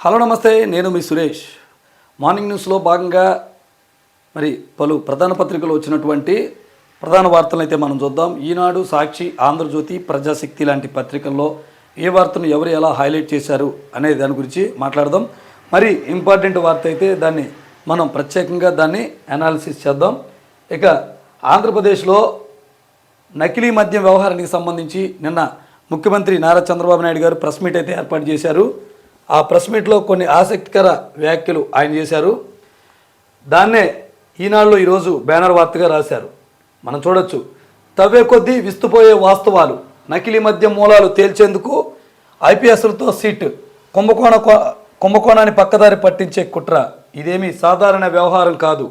Hello నమస్తే నేను మీ Suresh. Morning న్యూస్లో భాగంగా మరి పలు ప్రధాన పత్రికలు వచ్చినటువంటి ప్రధాన వార్తలను అయితే మనం చూద్దాం. ఈనాడు సాక్షి ఆంధ్రజ్యోతి ప్రజాశక్తి లాంటి పత్రికల్లో ఏ వార్తను ఎవరు ఎలా హైలైట్ చేశారు అనే దాని గురించి మాట్లాడదాం. మరి ఇంపార్టెంట్ వార్త అయితే దాన్ని మనం ప్రత్యేకంగా దాన్ని అనాలిసిస్ చేద్దాం. ఇక ఆంధ్రప్రదేశ్లో నకిలీ మద్యం వ్యవహారానికి సంబంధించి నిన్న ముఖ్యమంత్రి నారా చంద్రబాబు నాయుడు గారు ప్రెస్ మీట్ అయితే ఏర్పాటు చేశారు. ఆ ప్రెస్ మీట్లో కొన్ని ఆసక్తికర వ్యాఖ్యలు ఆయన చేశారు. దాన్నే ఈనాడులో ఈరోజు బ్యానర్ వార్తగా రాశారు. మనం చూడొచ్చు. తవ్వే కొద్దీ విస్తుపోయే వాస్తవాలు నకిలీ మధ్య మూలాలు తేల్చేందుకు ఐపీఎస్లతో సీట్ కుంభకోణ కుంభకోణాన్ని పక్కదారి పట్టించే కుట్ర ఇదేమీ సాధారణ వ్యవహారం కాదు.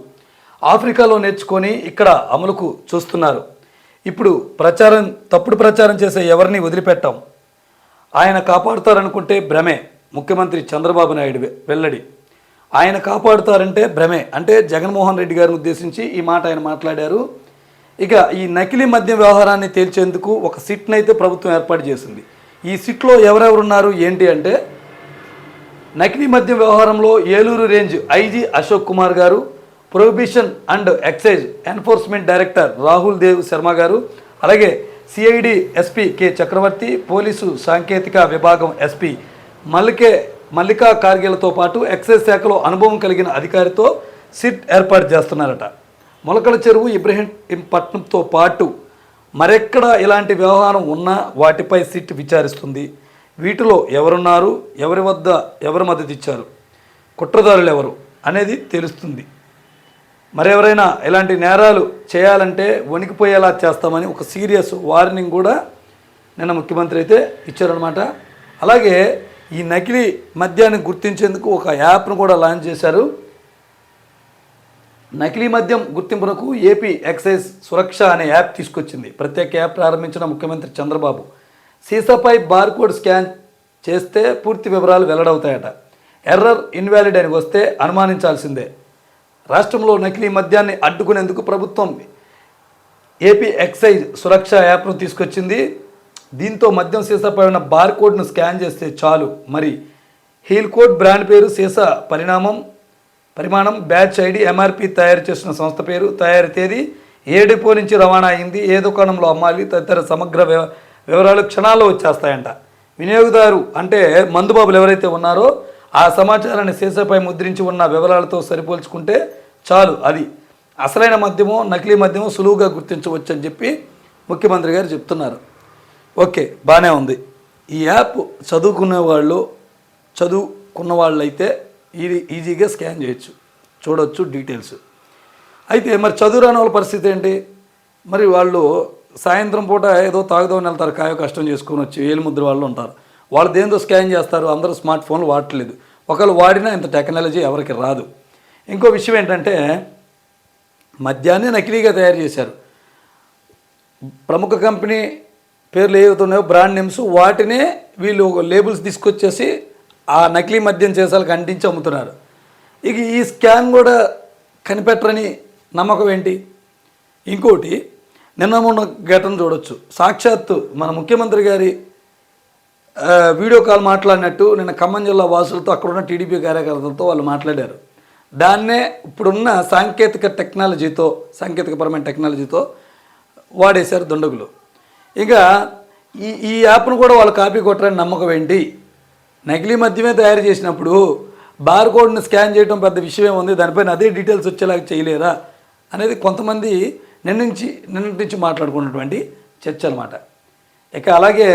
ఆఫ్రికాలో నేర్చుకొని ఇక్కడ అమలుకు చూస్తున్నారు. ఇప్పుడు ప్రచారం తప్పుడు ప్రచారం చేసే ఎవరిని వదిలిపెట్టాం? ఆయన కాపాడుతారనుకుంటే భ్రమే. ముఖ్యమంత్రి చంద్రబాబు నాయుడు వెల్లడి. ఆయన కాపాడుతారంటే భ్రమే. అంటే జగన్మోహన్ రెడ్డి గారిని ఉద్దేశించి ఈ మాట ఆయన మాట్లాడారు. ఇక ఈ నకిలీ మద్యం వ్యవహారాన్ని తేల్చేందుకు ఒక సిట్నైతే అయితే ప్రభుత్వం ఏర్పాటు చేసింది. ఈ సిట్లో ఎవరెవరున్నారు ఏంటి అంటే నకిలీ మద్యం వ్యవహారంలో ఏలూరు రేంజ్ ఐజీ అశోక్ కుమార్ గారు prohibition and excise enforcement director Rahul Dev Sharma గారు అలాగే CID SP K Chakravarthi police సాంకేతిక విభాగం ఎస్పీ మల్లికే మల్లికా కార్గిలతో పాటు ఎక్సైజ్ శాఖలో అనుభవం కలిగిన అధికారితో సిట్ ఏర్పాటు చేస్తున్నారట. మొలకల చెరువు ఇబ్రహీంపట్నంతో పాటు మరెక్కడ ఇలాంటి వ్యవహారం ఉన్నా వాటిపై సిట్ విచారిస్తుంది. వీటిలో ఎవరున్నారు? ఎవరి వద్ద ఎవరు మద్దతు ఇచ్చారు? కుట్రదారులు ఎవరు? అనేది తెలుస్తుంది. మరెవరైనా ఇలాంటి నేరాలు చేయాలంటే వణికిపోయేలా చేస్తామని ఒక సీరియస్ వార్నింగ్ కూడా నిన్న ముఖ్యమంత్రి అయితే ఇచ్చారనమాట అలాగే ఈ నకిలీ మద్యాన్ని గుర్తించేందుకు ఒక యాప్ను కూడా లాంచ్ చేశారు. నకిలీ మద్యం గుర్తింపునకు ఏపీ ఎక్సైజ్ సురక్ష అనే యాప్ తీసుకొచ్చింది. ప్రత్యేక యాప్ ప్రారంభించిన ముఖ్యమంత్రి చంద్రబాబు. సీసాపై బార్కోడ్ స్కాన్ చేస్తే పూర్తి వివరాలు వెల్లడవుతాయట. ఎర్రర్ ఇన్వాలిడ్ అని వస్తే అనుమానించాల్సిందే. రాష్ట్రంలో నకిలీ మద్యాన్ని అడ్డుకునేందుకు ప్రభుత్వం ఏపీ ఎక్సైజ్ సురక్ష యాప్ను తీసుకొచ్చింది. దీంతో మద్యం సీసాపై ఉన్న బార్కోడ్ను స్కాన్ చేస్తే చాలు. మరి హీల్ కోడ్ బ్రాండ్ పేరు సీసా పరిణామం పరిమాణం బ్యాచ్ ఐడి ఎంఆర్పి తయారు చేసిన సంస్థ పేరు తయారీ తేదీ ఏ డిపో నుంచి రవాణా అయింది ఏ దుకాణంలో అమ్మాలి తదితర సమగ్ర వివరాలు క్షణాల్లో వచ్చేస్తాయంట. వినియోగదారు అంటే మందుబాబులు ఎవరైతే ఉన్నారో ఆ సమాచారాన్ని సీసాపై ముద్రించి ఉన్న వివరాలతో సరిపోల్చుకుంటే చాలు అది. అసలైన మద్యమో నకిలీ మద్యమో సులువుగా గుర్తించవచ్చని చెప్పి ముఖ్యమంత్రి గారు చెప్తున్నారు. ఓకే బాగానే ఉంది. ఈ యాప్ చదువుకునే వాళ్ళు చదువుకున్న వాళ్ళైతే ఈ ఈజీగా స్కాన్ చేయొచ్చు. చూడొచ్చు డీటెయిల్స్. అయితే మరి చదువురాని వాళ్ళ పరిస్థితి ఏంటి? మరి వాళ్ళు సాయంత్రం పూట ఏదో తాగుదామని వెళ్తారు కాయో కష్టం చేసుకొని వచ్చి ఏలుముద్ర వాళ్ళు ఉంటారు. వాళ్ళు దేంతో స్కాన్ చేస్తారు? అందరూ స్మార్ట్ ఫోన్లు వాడట్లేదు. ఒకళ్ళు వాడినా ఇంత టెక్నాలజీ ఎవరికి రాదు. ఇంకో విషయం ఏంటంటే మద్యాన్ని నకిలీగా తయారు చేశారు. ప్రముఖ కంపెనీ పేర్లు ఏవైతున్నాయో బ్రాండ్ నేమ్స్ వాటినే వీళ్ళు లేబుల్స్ తీసుకొచ్చేసి ఆ నకిలీ మద్యం చేసాలకు అంటించి అమ్ముతున్నారు. ఇక ఈ స్కాన్ కూడా కనిపెట్టరని నమ్మకం ఏంటి? ఇంకోటి నిన్న మొన్న ఘటన చూడొచ్చు. సాక్షాత్తు మన ముఖ్యమంత్రి గారి వీడియో కాల్ మాట్లాడినట్టు నిన్న ఖమ్మం జిల్లా వాసులతో అక్కడున్న టీడీపీ కార్యకర్తలతో వాళ్ళు మాట్లాడారు. దాన్నే ఇప్పుడున్న సాంకేతిక టెక్నాలజీతో సాంకేతికపరమైన టెక్నాలజీతో వాడేశారు దుండగులు. ఇక ఈ ఈ యాప్ను కూడా వాళ్ళు కాపీ కొట్టరని నమ్మకం ఏంటి? నకిలీ మద్యమే తయారు చేసినప్పుడు బార్ కోడ్ని స్కాన్ చేయడం పెద్ద విషయం ఉంది దానిపైన అదే డీటెయిల్స్ వచ్చేలాగా చేయలేరా? అనేది కొంతమంది నిన్న నుంచి నిన్నటి నుంచి మాట్లాడుకున్నటువంటి చర్చ అనమాట ఇక అలాగే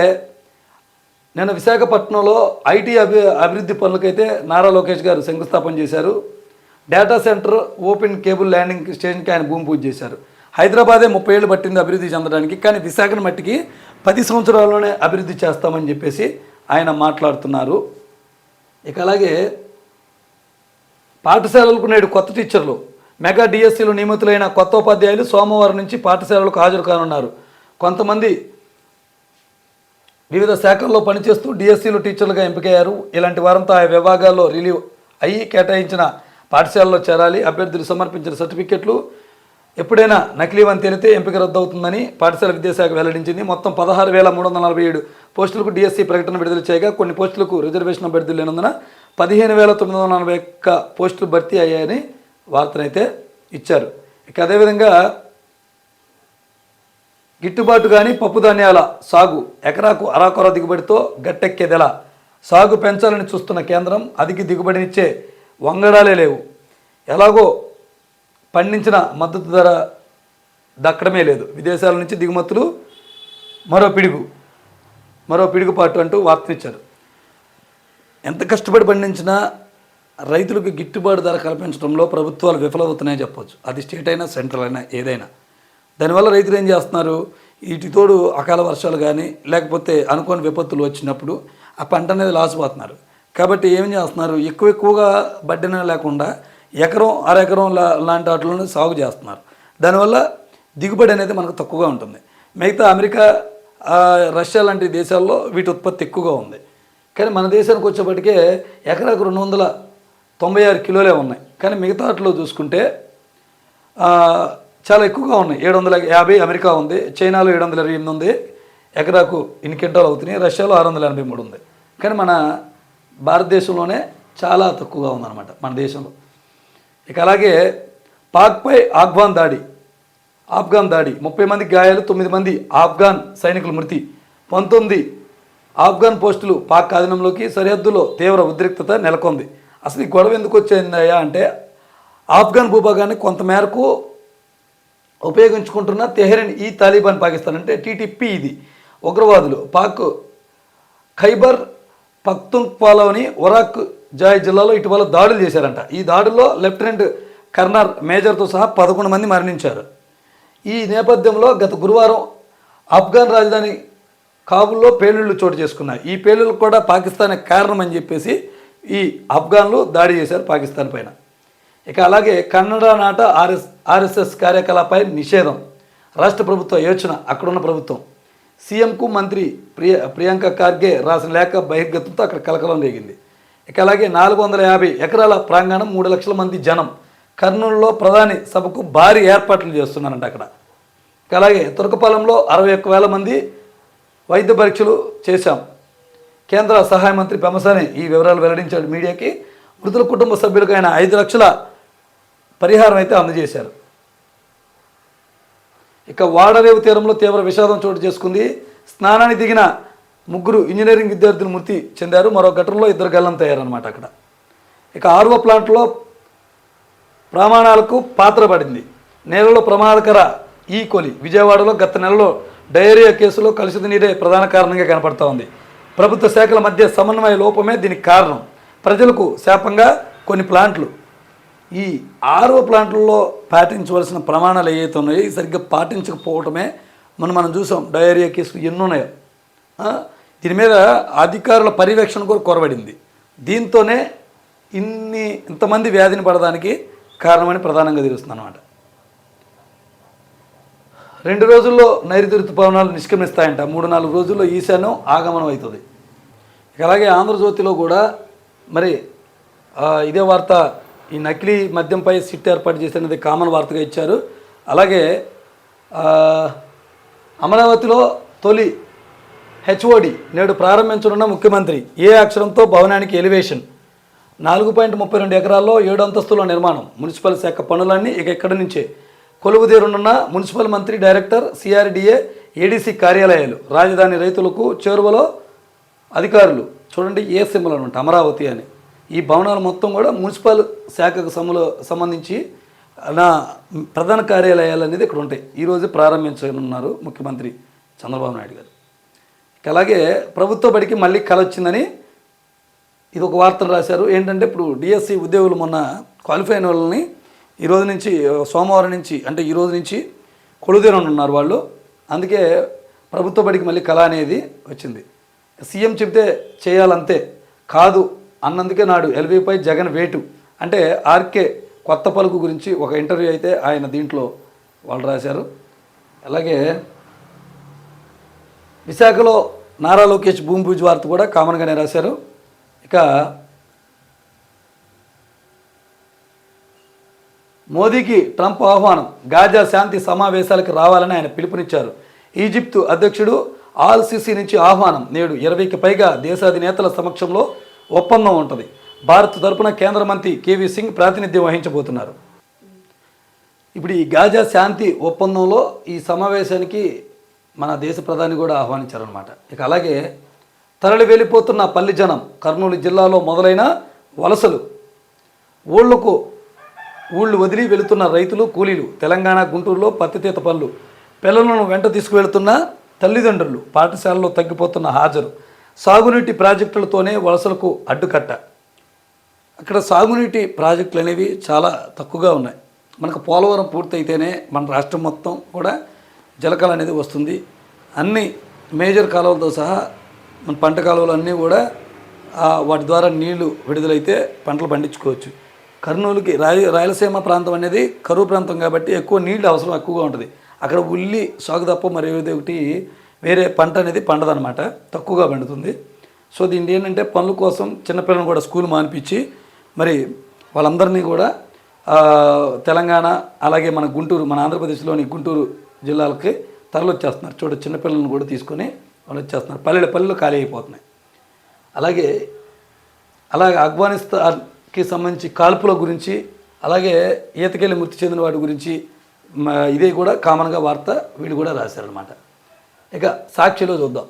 నిన్న విశాఖపట్నంలో ఐటీ అభి అభివృద్ధి పనులకైతే నారా లోకేష్ గారు శంకుస్థాపన చేశారు. Data centre open cable landing స్టేషన్కి ఆయన భూమి పూజ చేశారు. హైదరాబాదే ముప్పై ఏళ్ళు పట్టింది అభివృద్ధి చెందడానికి కానీ విశాఖను మట్టికి పది సంవత్సరాల్లోనే అభివృద్ధి చేస్తామని చెప్పేసి ఆయన మాట్లాడుతున్నారు. ఇక అలాగే పాఠశాలలకు నేడు కొత్త టీచర్లు మెగా డిఎస్సీలు నియమితులైన కొత్త ఉపాధ్యాయులు సోమవారం నుంచి పాఠశాలలకు హాజరు కానున్నారు. కొంతమంది వివిధ శాఖల్లో పనిచేస్తూ డిఎస్సీలు టీచర్లుగా ఎంపికయ్యారు. ఇలాంటి వారంతా ఆ విభాగాల్లో రిలీవ్ అయ్యి కేటాయించిన పాఠశాలలో చేరాలి అభ్యర్థులు సమర్పించిన సర్టిఫికెట్లు ఎప్పుడైనా నకిలీవని తేలితే ఎంపిక రద్దవుతుందని పాఠశాల విద్యాశాఖ వెల్లడించింది. మొత్తం పదహారు వేల మూడు వందల నలభై ఏడు పోస్టులకు డిఎస్సీ ప్రకటన విడుదల చేయగా కొన్ని పోస్టులకు రిజర్వేషన్ అభ్యర్థులు లేనందున పదిహేను వేల తొమ్మిది వందల నలభై ఒక్క పోస్టులు భర్తీ అయ్యాయని వార్తనైతే ఇచ్చారు. ఇక అదేవిధంగా గిట్టుబాటు కానీ పప్పుధాన్యాల సాగు ఎకరాకు అరాకొర దిగుబడితో గట్టెక్కేదెలా? సాగు పెంచాలని చూస్తున్న కేంద్రం అధిక దిగుబడినిచ్చే వంగడాలే లేవు. ఎలాగో పండించిన మద్దతు ధర దక్కడమే లేదు. విదేశాల నుంచి దిగుమతులు మరో పిడుగు మరో పిడుగుపాటు అంటూ వార్తనిచ్చారు ఎంత కష్టపడి పండించినా రైతులకు గిట్టుబాటు ధర కల్పించడంలో ప్రభుత్వాలు విఫలమవుతున్నాయని చెప్పొచ్చు. అది స్టేట్ అయినా సెంట్రల్ అయినా ఏదైనా. దానివల్ల రైతులు ఏం చేస్తున్నారు? వీటితోడు అకాల వర్షాలు కానీ లేకపోతే అనుకోని విపత్తులు వచ్చినప్పుడు ఆ పంట అనేది లాసిపోతున్నారు. కాబట్టి ఏం చేస్తున్నారు? ఎక్కువ ఎక్కువగా బడ్డన లేకుండా ఎకరం అర ఎకరం లా- లాంటి వాటిలోనే సాగు చేస్తున్నారు. దానివల్ల దిగుబడి అనేది మనకు తక్కువగా ఉంటుంది. మిగతా అమెరికా రష్యా లాంటి దేశాల్లో వీటి ఉత్పత్తి ఎక్కువగా ఉంది. కానీ మన దేశానికి వచ్చేప్పటికే ఎకరాకు రెండు వందల తొంభై ఆరు కిలోలే ఉన్నాయి. కానీ మిగతా వాటిలో చూసుకుంటే చాలా ఎక్కువగా ఉన్నాయి. ఏడు వందల యాభై అమెరికా ఉంది చైనాలో ఏడు వందల ఇరవై ఎనిమిది ఉంది ఎకరాకు ఇన్ని క్వింటాలు అవుతున్నాయి రష్యాలో ఆరు వందల ఎనభై మూడు ఉంది. కానీ మన భారతదేశంలోనే చాలా తక్కువగా ఉందన్నమాట మన దేశంలో. ఇక అలాగే పాక్పై ఆఫ్ఘాన్ దాడి ఆఫ్ఘాన్ దాడి ముప్పై మంది గాయాలు తొమ్మిది మంది ఆఫ్ఘాన్ సైనికుల మృతి పంతొమ్మిది ఆఫ్ఘాన్ పోస్టులు పాక్ ఆధీనంలోకి సరిహద్దులో తీవ్ర ఉద్రిక్తత నెలకొంది. అసలు ఈ గొడవ ఎందుకు వచ్చిందయ్యా అంటే ఆఫ్ఘాన్ భూభాగాన్ని కొంతమేరకు ఉపయోగించుకుంటున్న తెహరిన్ ఈ తాలిబాన్ పాకిస్తాన్ అంటే టీటీపీ ఇది. ఉగ్రవాదులు పాక్ ఖైబర్ పఖ్తుంక్వాలోని ఒరాక్ జాయ్ జిల్లాలో ఇటీవల దాడులు చేశారంట. ఈ దాడుల్లో లెఫ్టినెంట్ కర్నర్ మేజర్తో సహా పదకొండు మంది మరణించారు. ఈ నేపథ్యంలో గత గురువారం ఆఫ్ఘాన్ రాజధాని కాబుల్లో పేలుళ్ళు చోటు చేసుకున్నాయి. ఈ పేలుళ్ళకు కూడా పాకిస్తాన్ కారణం అని చెప్పేసి ఈ ఆఫ్ఘాన్లు దాడి చేశారు పాకిస్తాన్ పైన. ఇక అలాగే కన్నడ నాట ఆర్ఎస్ ఆర్ఎస్ఎస్ కార్యకలాపై నిషేధం. రాష్ట్ర ప్రభుత్వ యోచన అక్కడున్న ప్రభుత్వం. సీఎంకు మంత్రి ప్రియ ప్రియాంక ఖార్గే రాసిన లేఖ బహిర్గతంతో అక్కడ కలకలం రేగింది. ఇక అలాగే నాలుగు వందల యాభై ఎకరాల ప్రాంగణం మూడు లక్షల మంది జనం కర్నూలులో ప్రధాని సభకు భారీ ఏర్పాట్లు చేస్తున్నారంట అక్కడ. ఇక అలాగే తురకపాలెంలో అరవై ఒక్క వేల మంది వైద్య పరీక్షలు చేశాం. కేంద్ర సహాయ మంత్రి పెమసాని ఈ వివరాలు వెల్లడించాడు మీడియాకి. మృతుల కుటుంబ సభ్యులకు ఆయన ఐదు లక్షల పరిహారం అయితే అందజేశారు. ఇక వాడరేవు తీరంలో తీవ్ర విషాదం చోటు చేసుకుంది. స్నానానికి దిగిన ముగ్గురు ఇంజనీరింగ్ విద్యార్థులు మృతి చెందారు. మరో ఘటనలో ఇద్దరు గల్లంతయ్యారనమాట అక్కడ. ఇక ఆర్వో ప్లాంట్లో ప్రమాణాలకు పాత్ర పడింది నేలలో ప్రమాదకర ఈ కొలి విజయవాడలో గత నెలలో డయేరియా కేసులో కలుషిత నీరే ప్రధాన కారణంగా కనపడతా ఉంది. ప్రభుత్వ శాఖల మధ్య సమన్వయ లోపమే దీనికి కారణం. ప్రజలకు శాపంగా కొన్ని ప్లాంట్లు. ఈ ఆరో ప్లాంట్లలో పాటించవలసిన ప్రమాణాలు ఏవైతే ఉన్నాయో సరిగ్గా పాటించకపోవటమే మనం మనం చూసాం. డయేరియా కేసులు ఎన్నున్నాయో దీని మీద అధికారుల పర్యవేక్షణ కూడా కొరబడింది. దీంతోనే ఇన్ని ఇంతమంది వ్యాధిని పడడానికి కారణమని ప్రధానంగా తెలుస్తుంది అనమాట రెండు రోజుల్లో నైరుతి ఋతుపవనాలు నిష్క్రమిస్తాయంట. మూడు నాలుగు రోజుల్లో ఈశాన్యం ఆగమనం అవుతుంది. అలాగే ఆంధ్రజ్యోతిలో కూడా మరి ఇదే వార్త ఈ నకిలీ మద్యంపై సిట్ ఏర్పాటు చేసినది కామన్ వార్తగా ఇచ్చారు. అలాగే అమరావతిలో తొలి హెచ్ఓడి నేడు ప్రారంభించనున్న ముఖ్యమంత్రి ఏ అక్షరంతో భవనానికి ఎలివేషన్? నాలుగు పాయింట్ ముప్పై రెండు ఎకరాల్లో ఏడు అంతస్తుల నిర్మాణం. మున్సిపల్ శాఖ పనులన్నీ ఇక ఇక్కడి నుంచే. కొలువుదీరునున్న మున్సిపల్ మంత్రి డైరెక్టర్ సిఆర్డిఏ ఏడీసీ కార్యాలయాలు రాజధాని రైతులకు చేరువలో అధికారులు. చూడండి ఏ సింబల్ అనమాట? అమరావతి అని. ఈ భవనాలు మొత్తం కూడా మున్సిపల్ శాఖకు సములో సంబంధించి నా ప్రధాన కార్యాలయాలు అనేది ఇక్కడ ఉంటాయి. ఈరోజు ప్రారంభించనున్నారు ముఖ్యమంత్రి చంద్రబాబు నాయుడు గారు. అలాగే ప్రభుత్వ బడికి మళ్ళీ కళ వచ్చిందని ఇది ఒక వార్తను రాశారు. ఏంటంటే ఇప్పుడు డిఎస్సి ఉద్యోగులు మొన్న క్వాలిఫై అయిన వాళ్ళని ఈరోజు నుంచి సోమవారం నుంచి అంటే ఈరోజు నుంచి కొలుదీరని ఉన్నారు వాళ్ళు. అందుకే ప్రభుత్వ బడికి మళ్ళీ కళ అనేది వచ్చింది. సీఎం చెబితే చేయాలంతే కాదు అన్నందుకే నాడు ఎల్బీపై జగన్ వేటు. అంటే ఆర్కే కొత్త పలుకు గురించి ఒక ఇంటర్వ్యూ అయితే ఆయన దీంట్లో వాళ్ళు రాశారు. అలాగే విశాఖలో నారా లోకేష్ భూమి పూజ వార్త కూడా కామన్గానే రాశారు. ఇక మోదీకి ట్రంప్ ఆహ్వానం గాజా శాంతి సమావేశాలకు రావాలని ఆయన పిలుపునిచ్చారు. ఈజిప్టు అధ్యక్షుడు ఆల్ సిసి నుంచి ఆహ్వానం నేడు ఇరవైకి పైగా దేశాధినేతల సమక్షంలో ఒప్పందం ఉంటుంది. భారత్ తరపున కేంద్ర మంత్రి కేవీ సింగ్ ప్రాతినిధ్యం వహించబోతున్నారు. ఇప్పుడు ఈ గాజా శాంతి ఒప్పందంలో ఈ సమావేశానికి మన దేశ ప్రధాని కూడా ఆహ్వానించారనమాట ఇక అలాగే తరలి వెళ్ళిపోతున్న పల్లి జనం కర్నూలు జిల్లాలో మొదలైన వలసలు ఊళ్ళకు ఊళ్ళు వదిలి వెళుతున్న రైతులు కూలీలు తెలంగాణ గుంటూరులో పత్తితీత పనులు పిల్లలను వెంట తీసుకువెళుతున్న తల్లిదండ్రులు పాఠశాలలో తగ్గిపోతున్న హాజరు సాగునీటి ప్రాజెక్టులతోనే వలసలకు అడ్డుకట్ట. అక్కడ సాగునీటి ప్రాజెక్టులు అనేవి చాలా తక్కువగా ఉన్నాయి. మనకు పోలవరం పూర్తయితేనే మన రాష్ట్రం మొత్తం కూడా జలకళ అనేది వస్తుంది. అన్ని మేజర్ కాలువలతో సహా మన పంట కాలువలు అన్నీ కూడా వాటి ద్వారా నీళ్ళు విడుదలైతే పంటలు పండించుకోవచ్చు. కర్నూలుకి రాయ రాయలసీమ ప్రాంతం అనేది కరువు ప్రాంతం కాబట్టి ఎక్కువ నీళ్ళు అవసరం ఎక్కువగా ఉంటుంది. అక్కడ ఉల్లి సాగు తప్ప మరి ఒకటి వేరే పంట అనేది పండదనమాట తక్కువగా పండుతుంది. సో దీన్ని ఏంటంటే పనుల కోసం చిన్నపిల్లలను కూడా స్కూల్ మానిపించి మరి వాళ్ళందరినీ కూడా తెలంగాణ అలాగే మన గుంటూరు మన ఆంధ్రప్రదేశ్లోని గుంటూరు జిల్లాలకి తరలొచ్చేస్తున్నారు. చూడ చిన్నపిల్లలను కూడా తీసుకొని వాళ్ళు వచ్చేస్తున్నారు పల్లెలు పల్లెలు ఖాళీ అయిపోతున్నాయి. అలాగే అలాగే ఆఫ్ఘనిస్తాన్కి సంబంధించి కాల్పుల గురించి అలాగే ఈతకెళ్ళి మృతి చెందిన వాటి గురించి ఇదే కూడా కామన్గా వార్త వీళ్ళు కూడా రాశారనమాట ఇక సాక్షిలో చూద్దాం.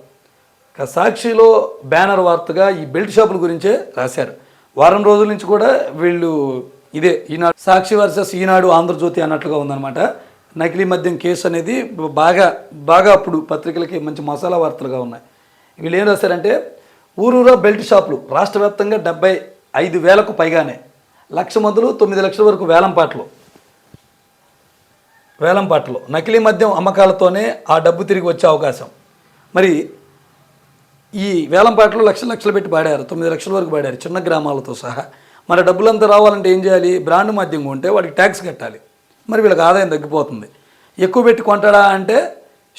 ఇక సాక్షిలో బ్యానర్ వార్తగా ఈ బెల్ట్ షాపుల గురించే రాశారు. వారం రోజుల నుంచి కూడా వీళ్ళు ఇదే ఈనాడు సాక్షి వర్సెస్ ఈనాడు ఆంధ్రజ్యోతి అన్నట్లుగా ఉందన్నమాట. నకిలీ మద్యం కేసు అనేది బాగా బాగా అప్పుడు పత్రికలకి మంచి మసాలా వార్తలుగా ఉన్నాయి. వీళ్ళు ఏం రాశారంటే ఊరూరా బెల్ట్ షాపులు రాష్ట్ర వ్యాప్తంగా డెబ్బై ఐదు వేలకు పైగానే లక్ష మొదలు తొమ్మిది లక్షల వరకు వేలంపాట్లు వేలంపాట్లు నకిలీ మద్యం అమ్మకాలతోనే ఆ డబ్బు తిరిగి వచ్చే అవకాశం. మరి ఈ వేలంపాట్లు లక్షలు లక్షలు పెట్టి పాడారు తొమ్మిది లక్షల వరకు పాడారు చిన్న గ్రామాలతో సహా. మన డబ్బులంతా రావాలంటే ఏం చేయాలి? బ్రాండ్ మద్యం ఉంటే వాడికి ట్యాక్స్ కట్టాలి. మరి వీళ్ళకి ఆదాయం తగ్గిపోతుంది. ఎక్కువ పెట్టి కొంటాడా అంటే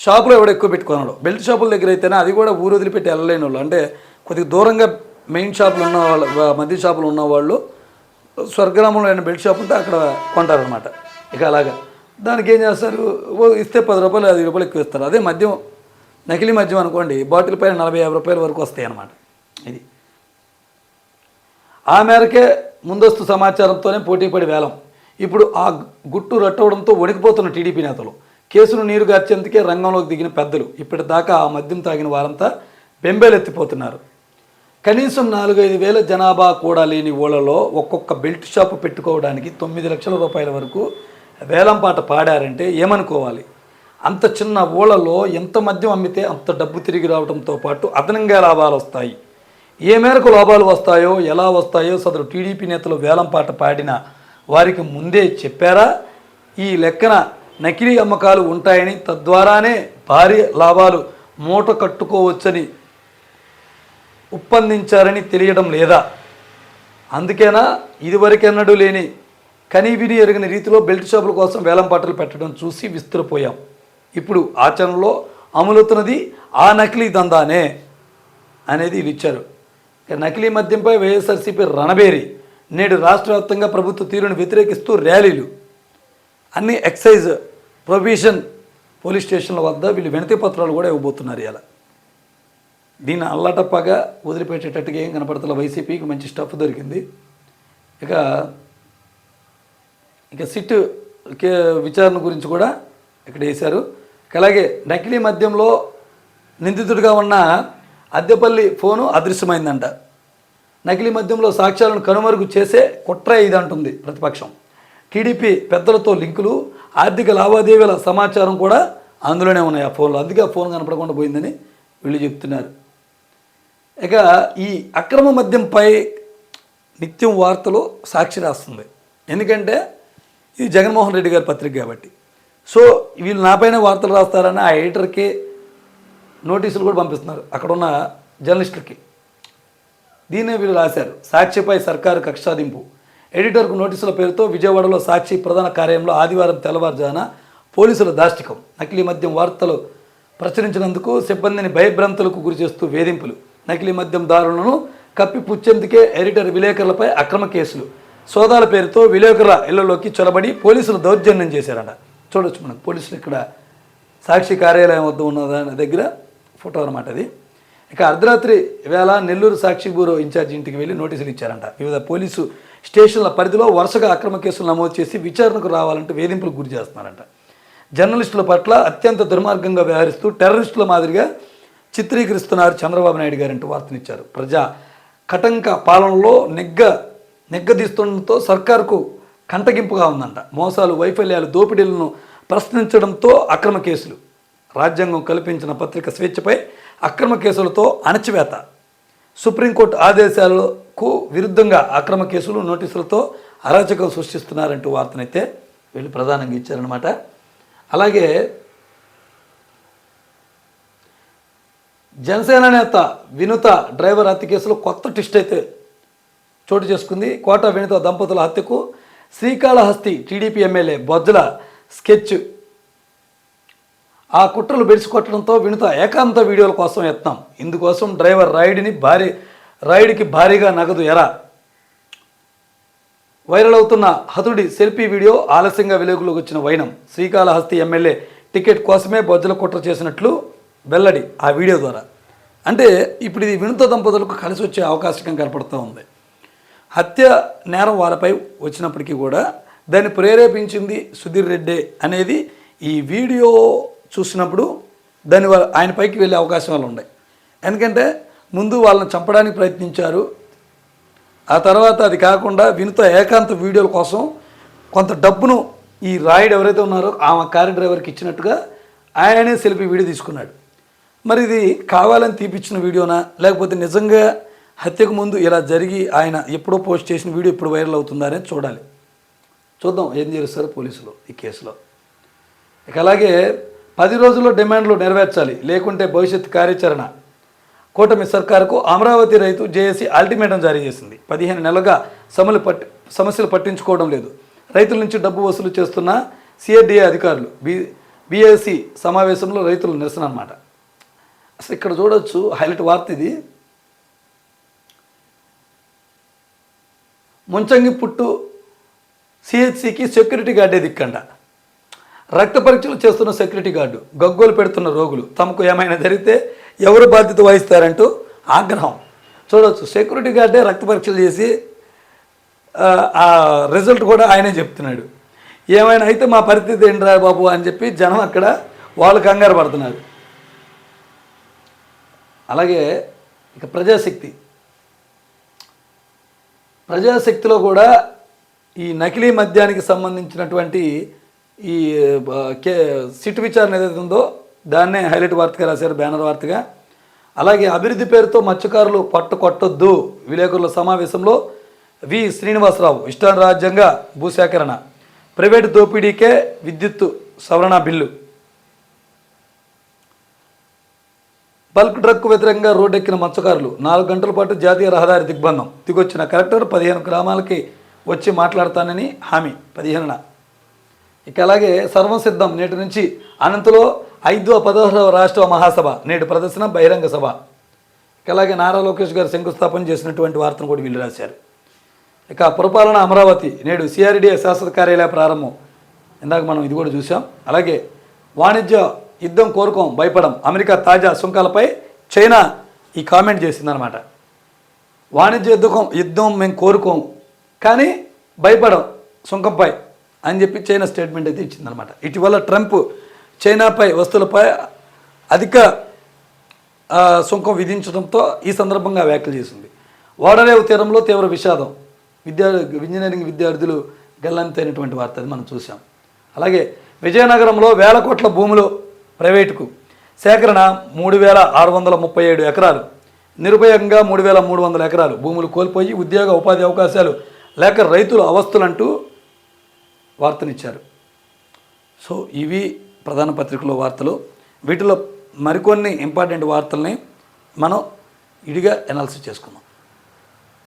షాపులో ఎవడో ఎక్కువ పెట్టి కొనడు. బెల్ట్ షాపుల దగ్గర అయితేనే అది కూడా ఊరు వదిలిపెట్టి వెళ్ళలేని వాళ్ళు. అంటే కొద్దిగా దూరంగా మెయిన్ షాపులు ఉన్న వాళ్ళు మద్య షాపులు ఉన్న వాళ్ళు స్వర్గ్రామంలో అయిన బెల్ట్ షాప్ ఉంటే అక్కడ కొంటారనమాట ఇక అలాగా. దానికి ఏం చేస్తారు? ఓ ఇస్తే పది రూపాయలు ఐదు రూపాయలు ఎక్కువ ఇస్తారు. అదే మద్యం నకిలీ మద్యం అనుకోండి బాటిల్ పైన నలభై యాభై రూపాయల వరకు వస్తాయి అన్నమాట ఇది. ఆ మేరకే ముందస్తు సమాచారంతోనే పోటీపడి వేలం. ఇప్పుడు ఆ గుట్టు రట్టవడంతో వణికిపోతున్న టీడీపీ నేతలు. కేసును నీరు గార్చేందుకే రంగంలోకి దిగిన పెద్దలు. ఇప్పటిదాకా ఆ మద్యం తాగిన వారంతా బెంబేలెత్తిపోతున్నారు. కనీసం నాలుగైదు వేల జనాభా కూడా లేని ఊళ్ళలో ఒక్కొక్క బెల్ట్ షాపు పెట్టుకోవడానికి తొమ్మిది లక్షల రూపాయల వరకు వేలంపాట పాడారంటే ఏమనుకోవాలి? అంత చిన్న ఊళ్ళలో ఎంత మద్యం అమ్మితే అంత డబ్బు తిరిగి రావడంతో పాటు అదనంగా లాభాలు వస్తాయి. ఏ మేరకు లాభాలు వస్తాయో ఎలా వస్తాయో సదరు టీడీపీ నేతలు వేలంపాట పాడిన వారికి ముందే చెప్పారా? ఈ లెక్కన నకిలీ అమ్మకాలు ఉంటాయని తద్వారానే భారీ లాభాలు మూట కట్టుకోవచ్చని ఒప్పందించారని తెలియడం లేదా? అందుకేనా ఇదివరకెన్నడూ లేని కనీవిని ఎరిగిన రీతిలో బెల్ట్ షాపుల కోసం వేలం పాటలు పెట్టడం చూసి విస్తరిపోయాం. ఇప్పుడు ఆచరణలో అమలుతున్నది ఆ నకిలీ దందానే అనేది వీళ్ళు ఇచ్చారు నకిలీ మద్యంపై వైఎస్ఆర్సీపీ రణబేరి నేడు రాష్ట్ర వ్యాప్తంగా ప్రభుత్వ తీరును వ్యతిరేకిస్తూ ర్యాలీలు. అన్ని ఎక్సైజ్ ప్రొవిజన్ పోలీస్ స్టేషన్ల వద్ద వీళ్ళు వినతి పత్రాలు కూడా ఇవ్వబోతున్నారు ఇలా దీన్ని అల్లటప్పగా వదిలిపెట్టేటట్టుగా ఏం కనపడతలే వైసీపీకి మంచి స్టఫ్ దొరికింది. ఇక ఇక సిట్ కే విచారణ గురించి కూడా ఇక్కడ వేశారు. అలాగే నకిలీ మద్యంలో నిందితుడిగా ఉన్న అద్దెపల్లి ఫోను అదృశ్యమైందంట. నకిలీ మద్యంలో సాక్ష్యాలను కనుమరుగు చేసే కుట్ర ఇది అంటుంది ప్రతిపక్షం. టీడీపీ పెద్దలతో లింకులు ఆర్థిక లావాదేవీల సమాచారం కూడా అందులోనే ఉన్నాయి ఆ ఫోన్లో. అందుకే ఆ ఫోన్ కనపడకుండా పోయిందని వీళ్ళు చెప్తున్నారు. ఇక ఈ అక్రమ మద్యంపై నిత్యం వార్తలు సాక్షి రాస్తుంది. ఎందుకంటే ఇది జగన్మోహన్ రెడ్డి గారి పత్రిక కాబట్టి. సో వీళ్ళు నాపైన వార్తలు రాస్తారని ఆ ఎడిటర్కి నోటీసులు కూడా పంపిస్తున్నారు. అక్కడ ఉన్న జర్నలిస్టులకి. దీన్నే వీళ్ళు రాశారు. సాక్షిపై సర్కారు కక్షాదింపు. ఎడిటర్కు నోటీసుల పేరుతో విజయవాడలో సాక్షి ప్రధాన కార్యంలో ఆదివారం తెల్లవారుజాన పోలీసుల దాష్టికం. నకిలీ మద్యం వార్తలు ప్రచురించినందుకు సిబ్బందిని భయభ్రాంతులకు గురి చేస్తూ వేధింపులు. నకిలీ మద్యం దారులను కప్పిపుచ్చేందుకే ఎడిటర్ విలేకరులపై అక్రమ కేసులు. సోదాల పేరుతో విలేకరుల ఇళ్ళలోకి చొరబడి పోలీసులు దౌర్జన్యం చేశారట. చూడొచ్చు మనకు పోలీసులు ఇక్కడ సాక్షి కార్యాలయం వద్ద ఉన్న దాని దగ్గర ఫోటో అనమాట అది. ఇక అర్ధరాత్రి వేళ నెల్లూరు సాక్షి బ్యూరో ఇన్ఛార్జ్ ఇంటికి వెళ్ళి నోటీసులు ఇచ్చారంట. వివిధ పోలీసు స్టేషన్ల పరిధిలో వరుసగా అక్రమ కేసులు నమోదు చేసి విచారణకు రావాలంటే వేధింపులకు గురి చేస్తున్నారంట. జర్నలిస్టుల పట్ల అత్యంత దుర్మార్గంగా వ్యవహరిస్తూ టెర్రరిస్టుల మాదిరిగా చిత్రీకరిస్తున్నారు చంద్రబాబు నాయుడు గారంటూ వార్తనిచ్చారు. ప్రజా కటంక పాలనలో నిగ్గ నిగ్గదీస్తుండటంతో సర్కారుకు కంటగింపుగా ఉందంట. మోసాలు వైఫల్యాలు దోపిడీలను ప్రశ్నించడంతో అక్రమ కేసులు. రాజ్యాంగం కల్పించిన పత్రిక స్వేచ్ఛపై అక్రమ కేసులతో అణచివేత. సుప్రీంకోర్టు ఆదేశాలకు విరుద్ధంగా అక్రమ కేసులు నోటీసులతో అరాచకం సృష్టిస్తున్నారంటూ వార్తనైతే వీళ్ళు ప్రధానంగా ఇచ్చారనమాట అలాగే జనసేన నేత వినుత డ్రైవర్ హత్య కేసులో కొత్త ట్విస్ట్ అయితే చోటు చేసుకుంది. కోట వినుత దంపతుల హత్యకు Srikalahasti TDP MLA Bojjala sketch ఆ కుట్రలు బెడిసికొట్టడంతో వినుత ఏకాంత వీడియోల కోసం ఎత్తాం. ఇందుకోసం డ్రైవర్ రైడ్ని భారీ రైడ్కి భారీగా నగదు ఎరా. వైరల్ అవుతున్న హతుడి సెల్ఫీ వీడియో ఆలస్యంగా వెలుగులోకి వచ్చిన వైనం. శ్రీకాళహస్తి ఎమ్మెల్యే టికెట్ కోసమే బొజ్జల కుట్ర చేసినట్లు వెల్లడి ఆ వీడియో ద్వారా. అంటే ఇప్పుడు ఇది వినుత దంపతులకు కలిసి వచ్చే అవకాశం కనపడుతూ ఉంది. హత్య నేరం వాళ్ళపై వచ్చినప్పటికీ కూడా దాన్ని ప్రేరేపించింది సుధీర్ రెడ్డి అనేది ఈ వీడియో చూసినప్పుడు దాని వల్ల ఆయన పైకి వెళ్ళే అవకాశాలు ఉన్నాయి. ఎందుకంటే ముందు వాళ్ళని చంపడానికి ప్రయత్నించారు. ఆ తర్వాత అది కాకుండా వినుత ఏకాంత వీడియోల కోసం కొంత డబ్బును ఈ రాయుడు ఎవరైతే ఉన్నారో ఆమె కారు డ్రైవర్కి ఇచ్చినట్టుగా ఆయనే సెల్ఫీ వీడియో తీసుకున్నాడు. మరి ఇది కావాలని తీపిచ్చిన వీడియోనా? లేకపోతే నిజంగా హత్యకు ముందు ఇలా జరిగి ఆయన ఎప్పుడో పోస్ట్ చేసిన వీడియో ఇప్పుడు వైరల్ అవుతుందా అనేది చూడాలి. చూద్దాం ఏం చేస్తారు పోలీసులు ఈ కేసులో. ఇక అలాగే పది రోజుల్లో డిమాండ్లు నెరవేర్చాలి లేకుంటే భవిష్యత్ కార్యాచరణ. కూటమి సర్కారుకు అమరావతి రైతు జేఏసీ అల్టిమేటం జారీ చేసింది. పదిహేను నెలలుగా సమలు పట్టి సమస్యలు పట్టించుకోవడం లేదు. రైతుల నుంచి డబ్బు వసూలు చేస్తున్న సిఆర్డీఏ అధికారులు బి బీఏసీ సమావేశంలో రైతులు నిరసన అన్నమాట. అసలు ఇక్కడ చూడొచ్చు హైలైట్ వార్త ఇది. ముంచంగి పుట్టు సిహెచ్సికి సెక్యూరిటీ గార్డే దిక్కండ రక్త పరీక్షలు చేస్తున్న సెక్యూరిటీ గార్డు గగ్గోలు పెడుతున్న రోగులు తమకు ఏమైనా జరిగితే ఎవరు బాధ్యత వహిస్తారంటూ ఆగ్రహం. చూడవచ్చు సెక్యూరిటీ గార్డే రక్త పరీక్షలు చేసి ఆ, రిజల్ట్ కూడా ఆయనే చెప్తున్నాడు. ఏమైనా అయితే మా పరిస్థితి ఏంట్రా బాబు అని చెప్పి జనం అక్కడ వాళ్ళు కంగారు పడుతున్నారు. అలాగే ఇక ప్రజాశక్తి. ప్రజాశక్తిలో కూడా ఈ నకిలీ మద్యానికి సంబంధించినటువంటి ఈ కే సిట్ విచారణ ఏదైతే ఉందో దాన్నే హైలైట్ వార్తగా రాశారు బ్యానర్ వార్తగా. అలాగే అభివృద్ధి పేరుతో మత్స్యకారులు పట్టు కొట్టొద్దు విలేకరుల సమావేశంలో వి శ్రీనివాసరావు ఇష్టారాజ్యంగా భూసేకరణ. ప్రైవేటు దోపిడీకే విద్యుత్ సవరణ బిల్లు. బల్క్ డ్రగ్కు వ్యతిరేకంగా రోడ్డెక్కిన మత్స్యకారులు నాలుగు గంటల పాటు జాతీయ రహదారి దిగ్బంధం. దిగొచ్చిన కలెక్టర్ పదిహేను గ్రామాలకి వచ్చి మాట్లాడతానని హామీ పదిహేనున. ఇక అలాగే సర్వసిద్ధం నేటి నుంచి అనంతలో ఐదో పదహారవ రాష్ట్ర మహాసభ నేడు ప్రదర్శన బహిరంగ సభ. ఇక అలాగే నారా లోకేష్ గారు శంకుస్థాపన చేసినటువంటి వార్తను కూడా వీళ్ళు రాశారు. ఇక పురపాలన అమరావతి నేడు సిఆర్డీఏ శాశ్వత కార్యాలయ ప్రారంభం. ఇందాక మనం ఇది కూడా చూసాం అలాగే వాణిజ్య యుద్ధం కోరుకోం భయపడం అమెరికా తాజా సుంకాలపై చైనా ఈ కామెంట్ చేసిందనమాట వాణిజ్య యుద్ధం యుద్ధం మేము కోరుకోం కానీ భయపడం సుంకంపై. అని చెప్పి చైనా స్టేట్మెంట్ అయితే ఇచ్చిందనమాట ఇటీవల ట్రంప్ చైనాపై వస్తువులపై అధిక సుంకం విధించడంతో ఈ సందర్భంగా వ్యాఖ్యలు చేసింది. ఓడరేవు తీరంలో తీవ్ర విషాదం విద్యార్థి ఇంజనీరింగ్ విద్యార్థులు గల్లంతైనటువంటి వార్త అది మనం చూసాం అలాగే విజయనగరంలో వేల కోట్ల భూములు ప్రైవేటుకు సేకరణ మూడు వేల ఆరు వందల ముప్పై ఏడు ఎకరాలు నిరుపయోగంగా మూడు వేల మూడు వందల ఎకరాలు భూములు కోల్పోయి ఉద్యోగ ఉపాధి అవకాశాలు లేక రైతులు అవస్థలంటూ వార్తనిచ్చారు. సో ఇవి ప్రధాన పత్రికలో వార్తలు. వీటిలో మరికొన్ని ఇంపార్టెంట్ వార్తల్ని మనం ఇడిగా ఎనాలిసిస్ చేసుకుందాం.